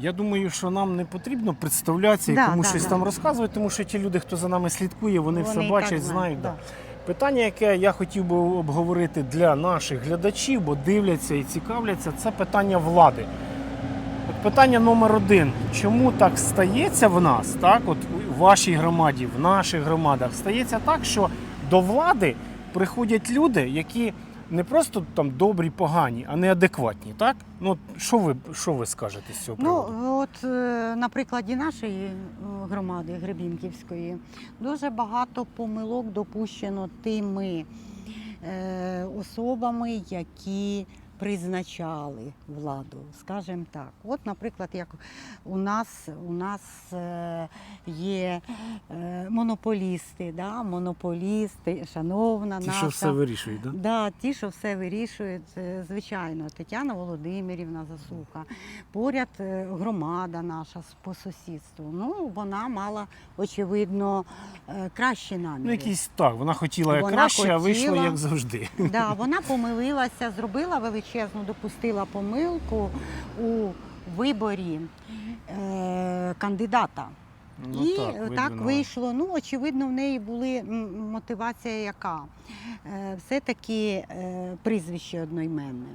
Я думаю, що нам не потрібно представлятися і Да, комусь да, щось да. там розказувати, тому що ті люди, хто за нами слідкує, вони, Вони все бачать, знають. да. Питання, яке я хотів би обговорити для наших глядачів, бо дивляться і цікавляться, це питання влади. От питання номер один. Чому так стається в нас, так, от у вашій громаді, в наших громадах, стається так, що до влади приходять люди, які не просто там добрі, погані, а неадекватні, так? Ну, що ви, що ви скажете з цього Ну, от е, на прикладі нашої е, громади Гребінківської дуже багато помилок допущено тими е, особами, які призначали владу, скажімо так. От, наприклад, як у нас, у нас е, є е, монополісти, да? монополісти, шановна Ті, наша. що все вирішують, так? Да, ті, що все вирішують, е, звичайно, Тетяна Володимирівна Засуха, поряд громада наша по сусідству. Ну, вона мала, очевидно, кращі наміри. Ну, якісь так, вона хотіла як Вона краще, а вийшло як завжди. Да, вона помилилася, зробила величезну, допустила помилку у виборі е, кандидата. Ну, і так, так, вийшло. Ну, очевидно, в неї були мотивація яка? Е, Все-таки е, прізвище одноіменне.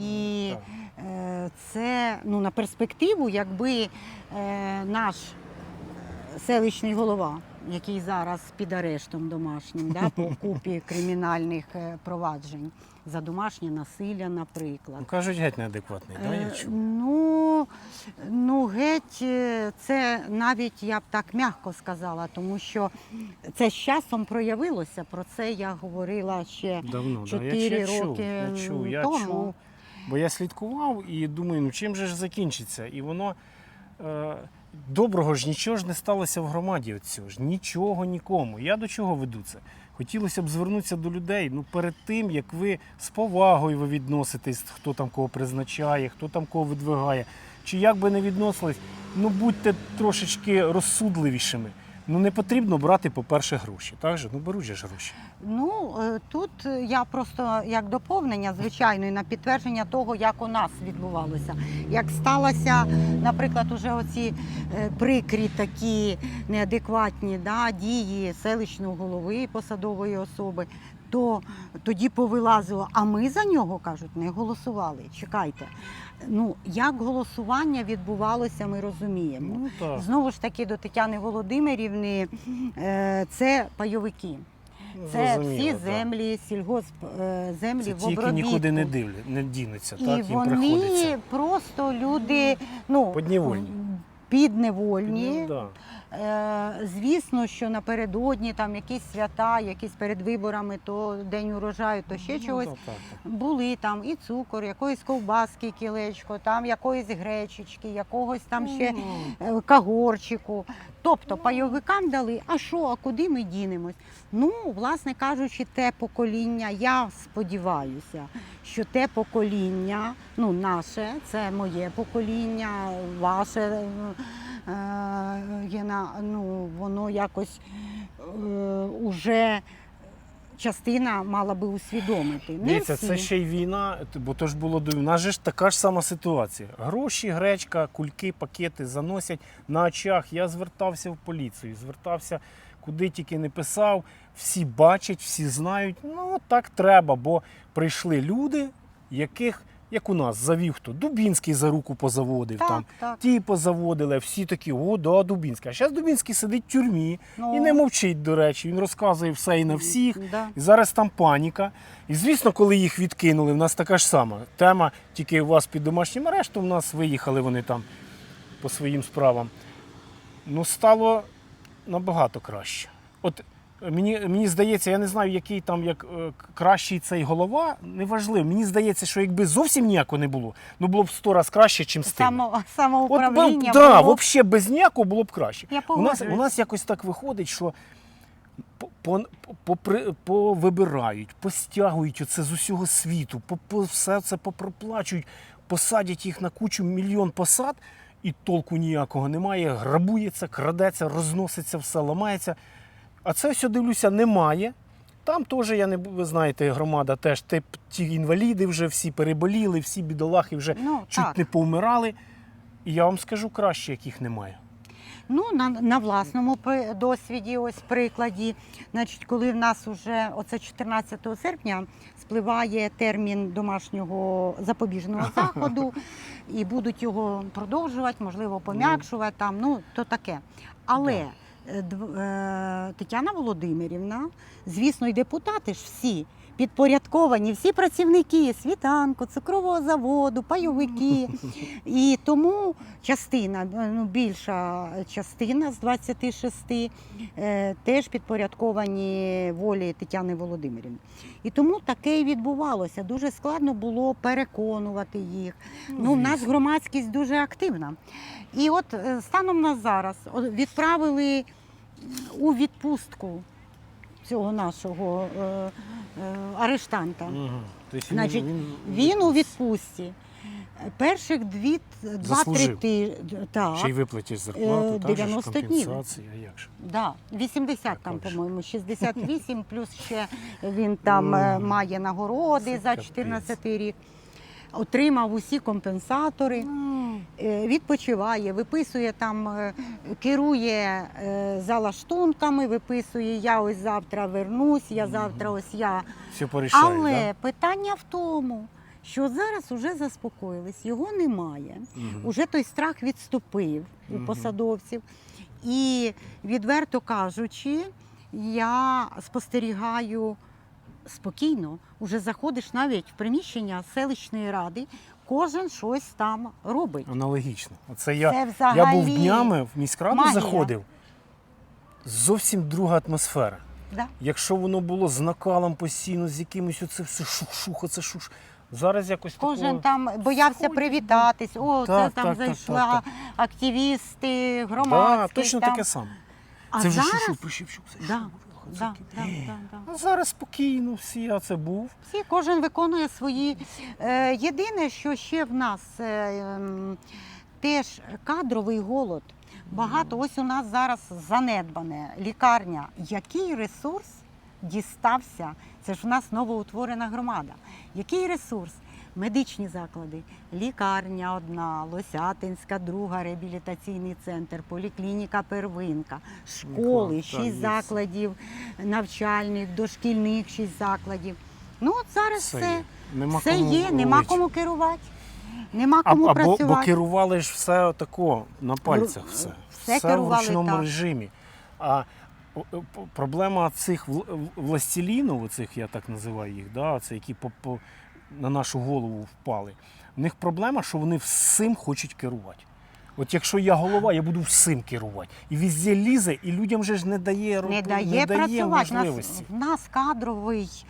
І е, це ну, на перспективу, якби е, наш селищний голова, який зараз під арештом домашнім, да, по купі кримінальних е, проваджень за домашнє насилля, наприклад. Ну, кажуть, геть неадекватний, так? Я Е, чув. Ну, ну, геть, е, це навіть я б так м'яко сказала, тому що це з часом проявилося. Про це я говорила ще Давно, да. я, роки я чув, я тому. чув. Бо я слідкував і думаю, ну чим же ж закінчиться? І воно е, доброго ж нічого ж не сталося в громаді. От ж нічого нікому. Я до чого веду це? Хотілося б звернутися до людей. Ну перед тим як ви з повагою ви відноситесь, хто там кого призначає, хто там кого видвигає, чи як би не відносились, ну будьте трошечки розсудливішими. Ну не потрібно брати, по-перше, гроші. Так же? Ну беруть же ж гроші. Ну е, тут я просто як доповнення, звичайно, і на підтвердження того, як у нас відбувалося. Як сталося, наприклад, уже оці е, прикрі такі неадекватні да, дії селищного голови посадової особи. То тоді повилазило, а ми за нього кажуть, не голосували. Чекайте. Ну як голосування відбувалося, ми розуміємо. Ну так. Знову ж таки, до Тетяни Володимирівни е, це пайовики. Ну, Це зрозуміло, всі так. землі, сільгосп е, землі Це в обробітку. нікуди не дивлять, не дінуться, І так їм вони приходиться. просто люди ну, Подневольні. підневольні. Ну, да. Е, звісно, що напередодні там якісь свята, якісь перед виборами, то день урожаю, то ще Ну, чогось. так, так, так. Були там і цукор, якоїсь ковбаски, кілечко, там якоїсь гречечки, якогось там ще Ну, е, кагорчику. Тобто пайовикам дали, а що, а куди ми дінемось? Ну, власне кажучи, те покоління, я сподіваюся, що те покоління, ну, наше, це моє покоління, ваше е, е, Гена, ну, воно якось е, уже частина мала би усвідомити. Не Дивіться, всі. це ще й війна, бо то ж було до У нас же ж така ж сама ситуація. Гроші, гречка, кульки, пакети заносять на очах. Я звертався в поліцію, звертався куди тільки не писав. Всі бачать, всі знають. Ну так треба, бо прийшли люди, яких, як у нас, завів хто. Дубінський за руку позаводив так, там. так. Ті позаводили, всі такі, о, да, Дубінський. А зараз Дубінський сидить в тюрмі Ну, і не мовчить, до речі. Він розказує все і на всіх. Да. І зараз там паніка. І звісно, коли їх відкинули, в нас така ж сама тема, тільки у вас під домашнім арештом, у нас виїхали вони там по своїм справам. Ну, стало набагато краще. От мені, мені здається, я не знаю, який там як е, кращий цей голова, неважливо. Мені здається, що якби зовсім ніякого не було, ну було б сто разів краще, ніж з тим. Само, От, самоуправління да, було. взагалі без ніякого було б краще. Я У нас, у нас якось так виходить, що по- по- попри- повибирають, постягують оце з усього світу, по, по, все це попроплачують, посадять їх на кучу мільйон посад, і толку ніякого немає. Грабується, крадеться, розноситься, все ламається. А це все дивлюся, немає. Там теж, я не ви знаєте, громада теж тип, ті інваліди вже всі переболіли, всі бідолахи вже Ну, чуть так. не повмирали. І я вам скажу краще, яких немає. Ну, на, на власному досвіді, ось прикладі. Значить, коли в нас уже оце 14 серпня спливає термін домашнього запобіжного заходу, і будуть його продовжувати, можливо, пом'якшувати там, ну то таке. Але Тетяна Володимирівна, звісно, і депутати ж всі. Підпорядковані всі працівники світанку, цукрового заводу, пайовики. І тому частина, ну більша частина з 26 е, теж підпорядковані волі Тетяни Володимирівни. І тому таке і відбувалося. Дуже складно було переконувати їх. Ну, в нас громадськість дуже активна. І от е, станом на зараз відправили у відпустку цього нашого е, е, арештанта. Мгм. Тобто Значить, Він у відпустці. Перших дві, два-три Заслужив. тижні. Ще й виплатиш зарплату, Е, та ж 90 днів. компенсації, а як же? да, 80 там, Також. по-моєму, 68, плюс ще він там е, має нагороди це за капець. 14 рік. Отримав усі компенсатори, е, відпочиває, виписує там, е, керує е, залаштунками, виписує я ось завтра вернусь, я завтра ось я Все порішає, Але да? питання в тому, що зараз уже заспокоїлись, його немає. Мгм. Уже той страх відступив у посадовців. І відверто кажучи, я спостерігаю спокійно, уже заходиш навіть в приміщення селищної ради, кожен щось там робить. Аналогічно. Оце я, Це взагалі я був днями в міськраду магія. заходив. Зовсім друга атмосфера. Да. Якщо воно було з накалом постійно, з якимось оце все шух-шух, оце шуш. Зараз якось Кожен такого... там боявся Сходять, привітатись. О, Так, це там так, зайшла так, активісти, Да, точно там. таке саме. А це вже зараз шушу, прищепчук, зайшов. Да, да, да, да, да. А зараз спокійно всі, я це був. Всі, кожен виконує свої. Е, єдине, що ще в нас е, ем, теж кадровий голод. Багато ось у нас зараз занедбане лікарня. Який ресурс дістався? Це ж в нас новоутворена громада. Який ресурс? Медичні заклади, лікарня одна, Лосятинська, друга реабілітаційний центр, поліклініка первинка, школи, шість закладів навчальних, дошкільних шість закладів. Ну от зараз Все все, є. Нема все кому є, нема кому керувати, нема А, кому або, працювати. бо керували ж все отако, на пальцях все. все в керували ручному так. режимі. А п- проблема цих вл- властелінів, оцих, я так називаю їх, да, це які по, по, на нашу голову впали. У них проблема, що вони всім хочуть керувати. От якщо я голова, я буду всім керувати. І везде лізе, і людям же ж не дає, не дає, працювати. У нас, можливості. в нас кадровий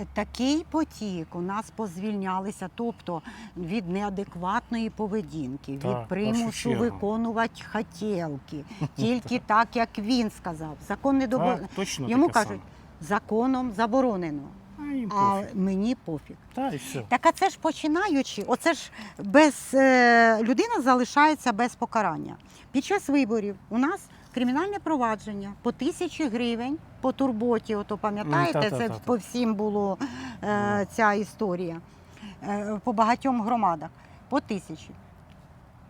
е, такий потік, у нас позвільнялися, тобто від неадекватної поведінки, від в примусу виконувати хотілки, тільки так, як він сказав. Закон не. Так, точно Йому таке кажуть, законом заборонено, саме. Їм а пофіг. мені пофіг. Та, і все. Так а це ж починаючи, оце ж без е, людина залишається без покарання. Під час виборів у нас кримінальне провадження по тисячі гривень по турботі. Ото пам'ятаєте, М, та-та-та-та. це по всім було е, ця історія е, по багатьом громадах. По тисячі.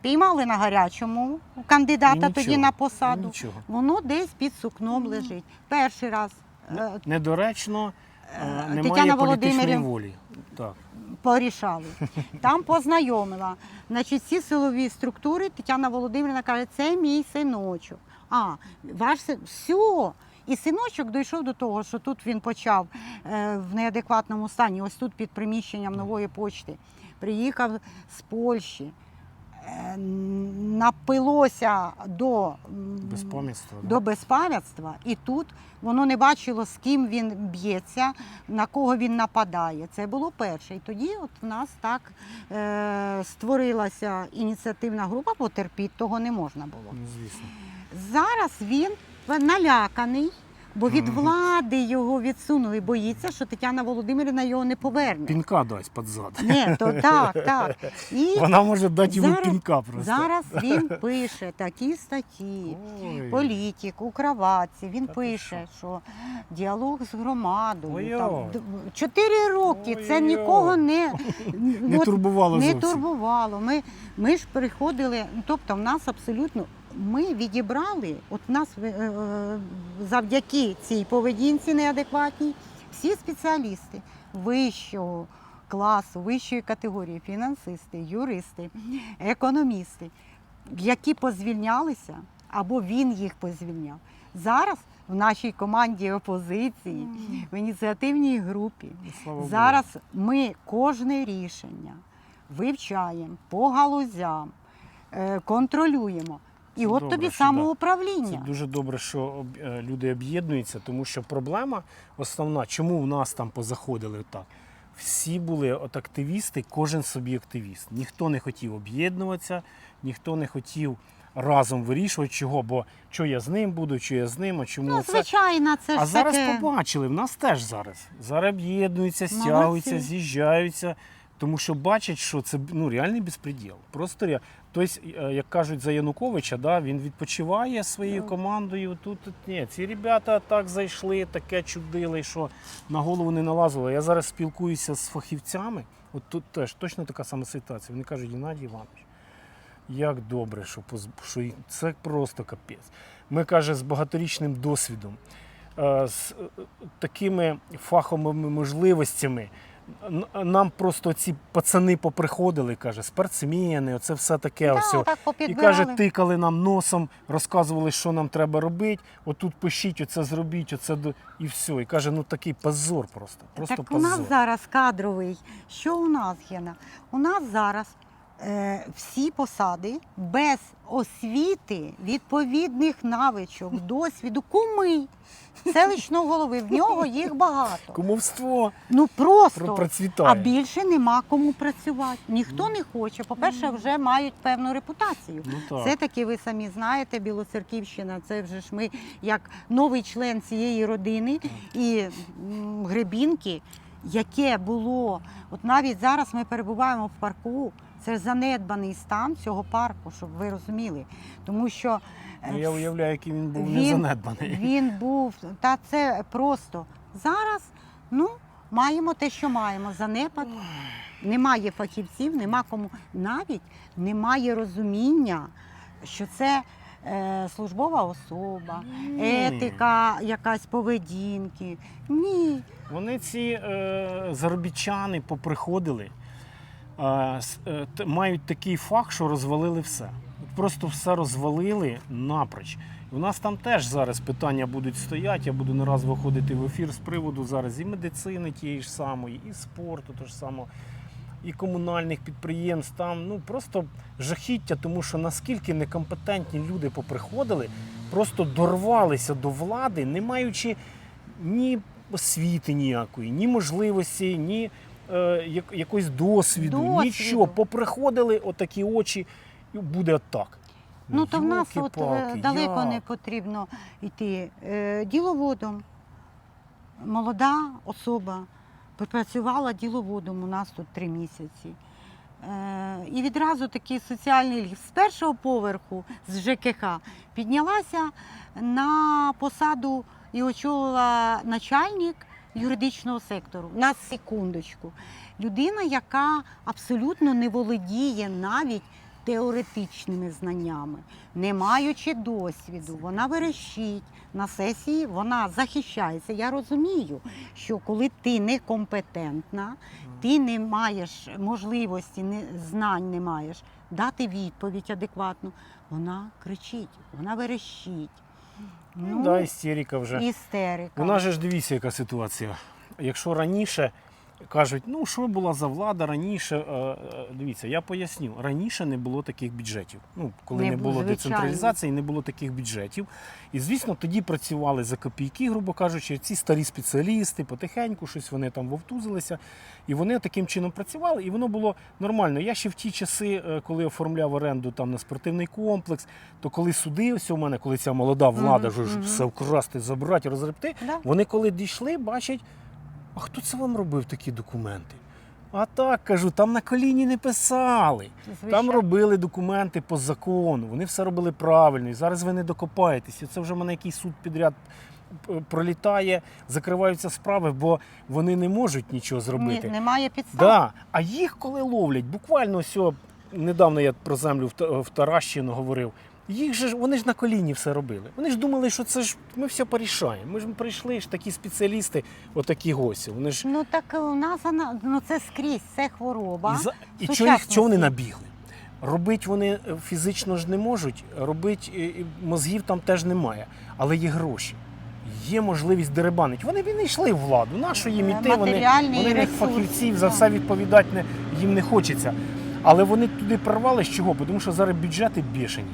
Піймали на гарячому кандидата І тоді нічого, на посаду. Нічого. Воно десь під сукном лежить. Перший раз е, Недоречно, немає Тетяна Володимирівна- волі. Так. порішали. Там познайомила. Значить, ці силові структури Тетяна Володимирівна каже, це мій синочок. А, ваш син, все. І синочок дійшов до того, що тут він почав е, в неадекватному стані, ось тут під приміщенням нової почти. Приїхав з Польщі, е, напилося до, да. до безпам'ятства, і тут воно не бачило, з ким він б'ється, на кого він нападає. Це було перше. І тоді от в нас так е, створилася ініціативна група, бо терпіти того не можна було. Ну, звісно. Зараз він наляканий, Бо від влади його відсунули. Боїться, що Тетяна Володимирівна його не поверне. Пінка дасть під зад. Ні, то так, так. І Вона може дати йому зараз- пінка просто. зараз він пише такі статті. Ой. Політик у кроватці. Він пише, що діалог з громадою. Ой-ой. Там, д- чотири роки це Ой-ой. нікого не, Не от турбувало не зовсім. турбувало. Ми, ми ж приходили, ну, тобто в нас абсолютно. Ми відібрали, от нас е, е, завдяки цій поведінці неадекватній, всі спеціалісти вищого класу, вищої категорії, фінансисти, юристи, економісти, які позвільнялися, або він їх позвільняв. Зараз в нашій команді опозиції, в ініціативній групі, слава Богу. Зараз ми кожне рішення вивчаємо по галузям, е, контролюємо. І от добре, тобі що самоуправління. Це дуже добре, що об- е, люди об'єднуються, тому що проблема основна, чому в нас там позаходили так. Всі були от активісти, кожен собі активіст. Ніхто не хотів об'єднуватися, ніхто не хотів разом вирішувати, чого, бо що я з ним буду, що я з ним, а чому Ну, це. звичайно, це ж А зараз таке. побачили, в нас теж зараз. Зараз об'єднуються, Молодці. стягуються, з'їжджаються, тому що бачать, що це ну, реальний безпреділ. Просто ре... Тобто, е, як кажуть за Януковича, да, він відпочиває своєю командою. Тут, тут ні, ці ребята так зайшли, таке чудили, що на голову не налазило. Я зараз спілкуюся з фахівцями. От тут теж точно така сама ситуація. Вони кажуть, Геннадій Іванович, як добре, що, поз- що це просто капець. Ми каже, з багаторічним досвідом, е, з е, такими фаховими можливостями. Нам просто ці пацани поприходили, каже, спортсмени, оце все таке. Да, ось. так І каже, тикали нам носом, розказували, що нам треба робити. Отут пишіть, оце зробіть, оце до- і все. І каже, ну такий позор просто. Просто так у нас зараз кадровий. Що у нас, Гена? У нас зараз всі посади без освіти, відповідних навичок, досвіду, куми селищного голови. В нього їх багато. Кумовство Ну просто. процвітає. А більше нема кому працювати. Ніхто не хоче. По-перше, вже мають певну репутацію. Ну, так. Це таки ви самі знаєте, Білоцерківщина. Це вже ж ми як новий член цієї родини і м, Гребінки, яке було. От навіть зараз ми перебуваємо в парку. Це занедбаний стан цього парку, щоб ви розуміли. Тому що е, Ну, я уявляю, який він був він- незанедбаний. він був, та це просто зараз. Ну, маємо те, що маємо. Занепад. Немає фахівців, нема кому. Навіть немає розуміння, що це е, службова особа, Ні. етика якась поведінки. Ні. Вони ці е, заробітчани поприходили, мають такий факт, що розвалили все. Просто все розвалили напроч. У нас там теж зараз питання будуть стояти. Я буду не раз виходити в ефір з приводу зараз і медицини тієї ж самої, і спорту того ж самого, і комунальних підприємств. Там ну просто жахіття, тому що наскільки некомпетентні люди поприходили, просто дорвалися до влади, не маючи ні освіти ніякої, ні можливості, ні е, як- якогось досвіду, Досвіду. нічого. Поприходили отакі очі, і буде отак. Ну то в нас от е, далеко не потрібно йти. Е, Діловодом. Молода особа попрацювала діловодом у нас тут три місяці. Е, І відразу такий соціальний ліфт з першого поверху з ЖКХ піднялася на посаду і очолила начальник юридичного сектору. На секундочку. Людина, яка абсолютно не володіє навіть теоретичними знаннями, не маючи досвіду, вона верещить на сесії, вона захищається. Я розумію, що коли ти некомпетентна, ти не маєш можливості, знань не маєш дати відповідь адекватну, вона кричить, вона верещить. Ну, да, істерика вже. істерика. У нас же ж дивіться, яка ситуація. Якщо раніше кажуть, ну що була за влада раніше. Е, е, Дивіться, я поясню, раніше не було таких бюджетів. Ну, коли Не не, було, звичайно. децентралізації, не було таких бюджетів. І звісно, тоді працювали за копійки, грубо кажучи, ці старі спеціалісти, потихеньку щось вони там вовтузилися. І вони таким чином працювали, і воно було нормально. Я ще в ті часи, е, коли оформляв оренду там на спортивний комплекс, то коли судився у мене, коли ця молода влада Мгм, ж мгм. все вкрасти, забрати, розгребти, Да? вони коли дійшли, бачать, а хто це вам робив такі документи? А так кажу, там на коліні не писали. Там робили документи по закону, вони все робили правильно. І зараз ви не докопаєтесь. Це вже в мене якийсь суд підряд пролітає, закриваються справи, бо вони не можуть нічого зробити. Ні, немає підстав. Да. А їх коли ловлять, буквально ось недавно я про землю в Таращину говорив. Їх же вони ж на коліні все робили. Вони ж думали, що це ж ми все порішаємо. Ми ж прийшли ж такі спеціалісти, отакі гості. Вони ж Ну так у нас вона ну це скрізь, це хвороба. і, за... і чого, їх, чого вони набігли? Робить вони е, фізично ж не можуть, робить е, і мозгів там теж немає, але є гроші. Є можливість деребанити. Вони б і не йшли в владу. Нащо їм Е, іти? Вони, матеріальний вони як ресурс, фахівців за так. все відповідати не, їм не хочеться. Але вони туди прорвали з чого? Бо Тому що зараз бюджети бішені.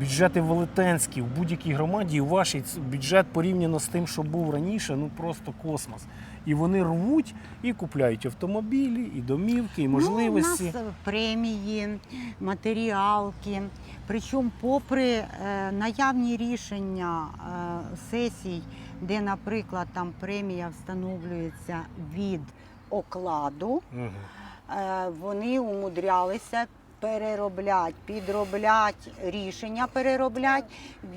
Бюджети велетенські в будь-якій громаді, і ваш бюджет порівняно з тим, що був раніше, ну просто космос. І вони рвуть і купляють автомобілі, і домівки, і можливості. Ну, у нас премії, матеріалки. Причому, попри е, наявні рішення е, сесій, де, наприклад, там премія встановлюється від окладу, е, вони умудрялися перероблять, підроблять рішення, перероблять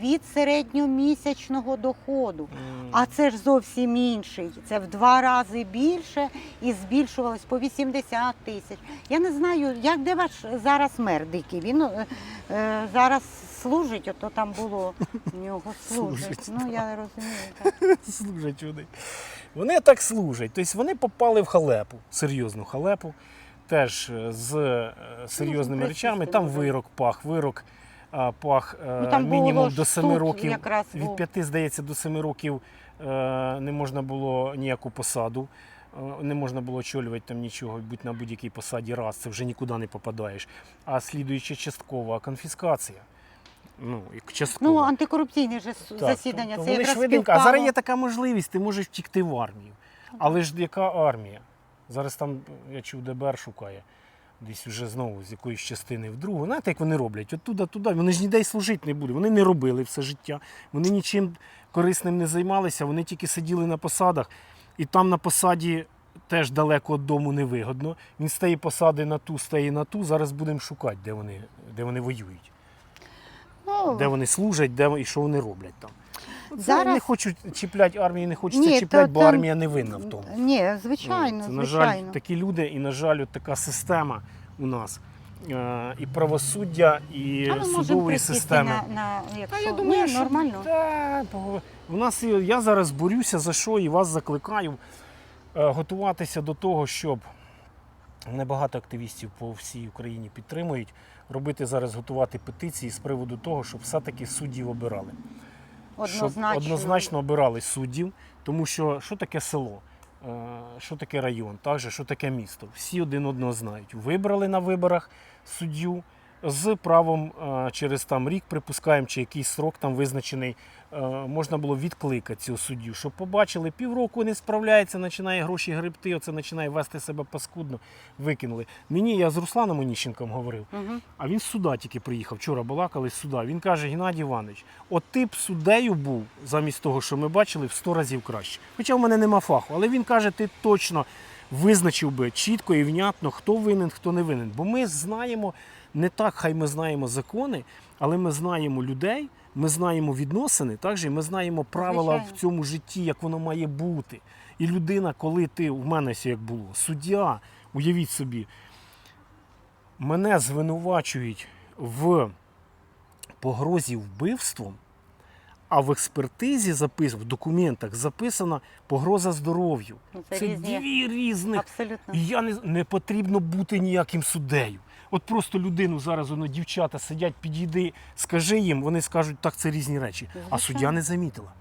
від середньомісячного доходу. А це ж зовсім інший. Це в два рази більше і збільшувалось по 80 тисяч. Я не знаю, як де ваш зараз мер дикий. Він е, е, зараз служить, ото там було в нього служить. Ну я розумію. Так. служать вони. Вони так служать. Тобто вони попали в халепу, серйозну халепу, теж е, з е, серйозними Ну, речами. Там вирок пах, вирок пах е, Ну, там мінімум до 7 років. якраз Від був. 5, здається, до 7 років не можна було ніяку посаду. Не можна було очолювати там нічого, будь на будь-якій посаді раз, це вже нікуди не попадаєш. А слідуючи часткова конфіскація. Ну, часткова. Ну, антикорупційне Так, засідання. то- то це якраз швиденько. А зараз є така можливість, ти можеш втікти в армію. Але ж яка армія? Зараз там, я чув, ДБР шукає. Десь вже знову з якоїсь частини в другу. Знаєте, як вони роблять? От туди, туди. Вони ж ніде й служити не будуть. Вони не робили все життя. Вони нічим корисним не займалися, вони тільки сиділи на посадах. І там на посаді теж далеко від дому невигодно. Він з тієї посади на ту, з тієї на ту. Зараз будемо шукати, де вони, де вони воюють Ну, де вони служать, де і що вони роблять там. Зараз- не хочуть чіпляти армію, не хочеться Ні, чіпляти, то бо там- армія не винна в тому. Ні, звичайно, це, на звичайно. жаль, такі люди, і, на жаль, от така система у нас. Е, І правосуддя, і А ми можемо судової присісти системи. на, на якщо... Я думаю, Ні, що нормально. Та, поговор- у нас я зараз борюся за що і вас закликаю е, готуватися до того, щоб небагато активістів по всій Україні підтримують. Робити зараз готувати петиції з приводу того, щоб все-таки суддів обирали. Щоб Однозначно. однозначно обирали суддів, тому що що таке село, е, що таке район, так же, що таке місто. Всі один одного знають. Вибрали на виборах суддю з правом е, через там рік, припускаємо, чи якийсь срок там визначений, е, можна було відкликати цього суддю, щоб побачили, півроку не справляється, починає гроші гребти, оце починає вести себе паскудно, викинули. Мені я з Русланом Оніщенком говорив. Угу. А він з суда тільки приїхав. Вчора балакали з суда. Він каже: Геннадій Іванович, от ти б суддею був замість того, що ми бачили, в 100 разів краще. Хоча в мене нема фаху, але він каже, ти точно визначив би чітко і внятно, хто винен, хто не винен. Бо ми знаємо не так, хай ми знаємо закони, але ми знаємо людей, ми знаємо відносини, так же, і ми знаємо правила Звичайно. в цьому житті, як воно має бути. І людина, коли ти в мене все як було, суддя, уявіть собі, мене звинувачують в погрозі вбивством, а в експертизі запис, в документах записана погроза здоров'ю. Ну, це Це різні- дві різних. Абсолютно. І я не, не потрібно бути ніяким суддею. От просто людину зараз воно дівчата сидять, підійди, скажи їм, вони скажуть, так це різні речі. А суддя не замітила.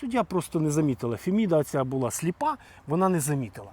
Суддя просто не замітила. Феміда ця була сліпа, вона не замітила.